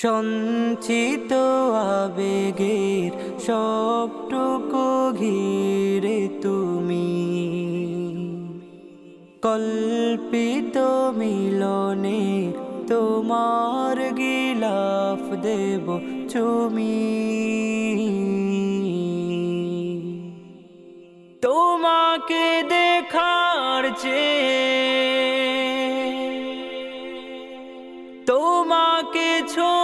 সঞ্চিত আবেগের সবটুকু ঘিরে তুমি। কল্পিত মিলনে তোমার গিলাফ দেব চুমি তোমাকে দেখার চেয়ে তোমাকে ছোঁয়ার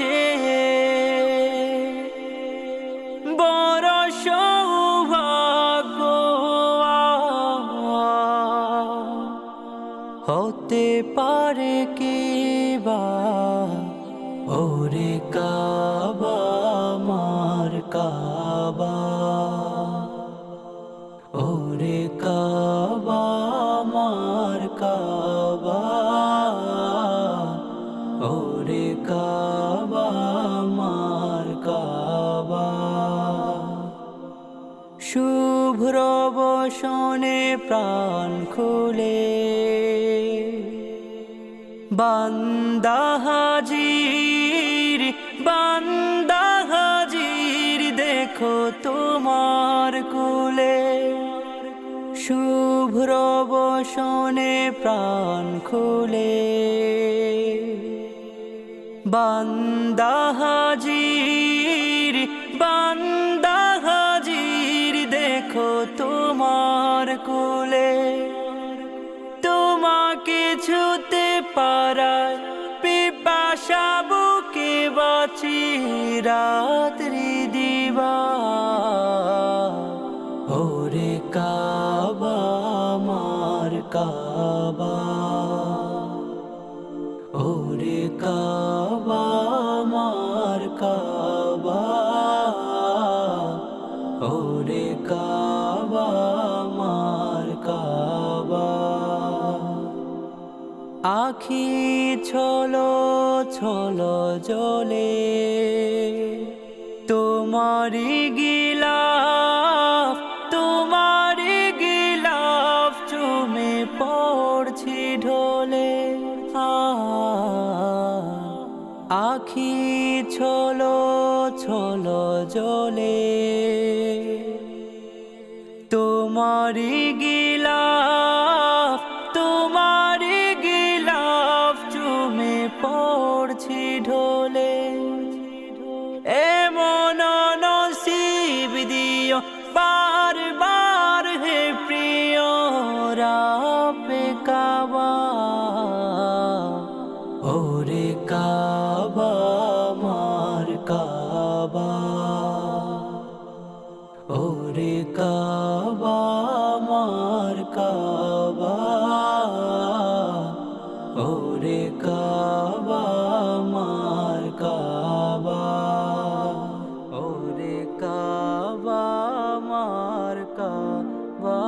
চেয়ে বড় হতে পারে কি বা ওরে কাবা কাবা। ওরে কাবা শুভ্র বসনে প্রাণ খুলে। বান্দা হাজির দেখো তোমার কুলে। শুভ্র বসনে প্রাণ খুলে। বান্দা বান্দা কুলে তোমাকে ছুতে পারায় পিপাসা বুকে বাঁচি রাত্রি দিবা। ওরে কাবা মার কাবা। আখি ছলো ছলো জলে তোমারি গিলাফ তোমারি গিলাফ চুমে পড়ছি ঢোলে। আখি ছলো ছলো জলে তোমারি গিলাফ কাবা ওরে কাবা মার কাবা ওরে কাবা মার কাবা।